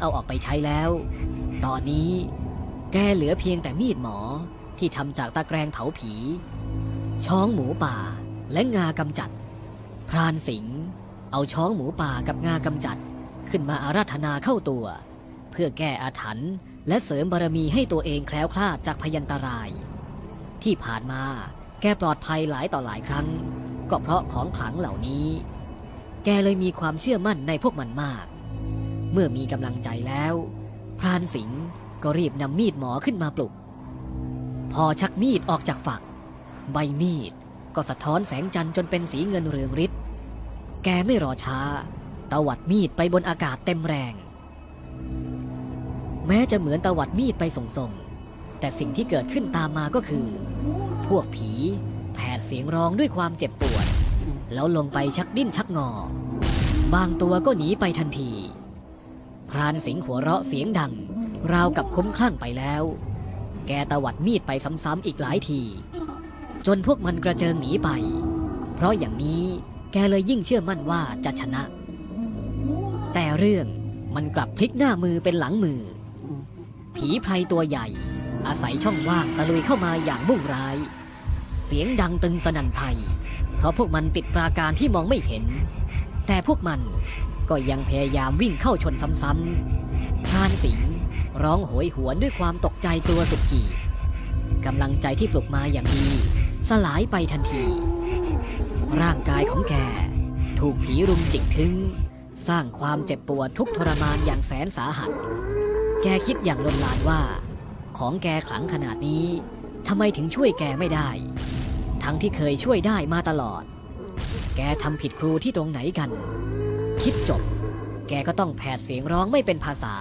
เอาออกไปใช้แล้ว ตอนนี้ แกเหลือเพียงแต่มีดหมอที่ทำจากตะแกรงเผาผี ช้องหมูป่าและงากำจัด พรานสิงห์เอาช้องหมูป่ากับงากำจัด ขึ้นมาอาราธนาเข้าตัว เพื่อแก้อาถรรพ์และเสริมบารมีให้ตัวเองแคล้วคลาดจากพยันตราย ที่ผ่านมาแกปลอดภัยหลายต่อหลายครั้ง ก็เพราะของขลังเหล่านี้ แกเลยมีความเชื่อมั่นในพวกมันมาก เมื่อมีกำลังใจแล้ว พรานสิงห์ก็รีบนำมีดหมอขึ้นมาปลุก พอชักมีดออกจากฝัก ใบมีดก็สะท้อนแสงจันทร์จนเป็นสีเงินเรืองฤทธิ์แกไม่รอช้า ตวัดมีดไปบนอากาศเต็มแรง แม้จะเหมือนตวัดมีดไปส่งๆแต่สิ่งที่เกิดขึ้นตามมาก็คือ พวกผีแผดเสียงร้องด้วยความเจ็บปวด แล้วลงไปชักดิ้นชักงอ บางตัวก็หนีไปทันที รานสิงห์หัวเราะเสียงดัง ราวกับคุ้มคลั่งไปแล้ว แกตวัดมีดไปซ้ำๆอีกหลายที จนพวกมันกระเจิงหนีไป เพราะอย่างนี้แกเลยยิ่งเชื่อมั่นว่าจะชนะ แต่เรื่องมันกลับพลิกหน้ามือเป็นหลังมือ ผีไพรตัวใหญ่ อาศัยช่องว่างตะลุยเข้ามาอย่างมุ่งร้าย เสียงดังตึงสนั่นไพรเพราะพวกมันติดปราการที่มองไม่เห็น แต่พวกมัน ก็ยังพยายามวิ่งเข้าชนซ้ำๆพรานสิงห์ร้องโหยหวนด้วยความตกใจกลัวสุดขีดกำลังใจที่ปลุกมาอย่างดี สลายไปทันที ร่างกายของแก ถูกผีรุมจิกถึง สร้างความเจ็บปวดทุกทรมานอย่างแสนสาหัส แกคิดอย่างลนลานว่า ของแกขลังขนาดนี้ทำไมถึงช่วยแกไม่ได้ ทั้งที่เคยช่วยได้มาตลอด แกทำผิดครูที่ตรงไหนกัน คิดจบ แกก็ต้องแผดเสียงร้องไม่เป็นภาษา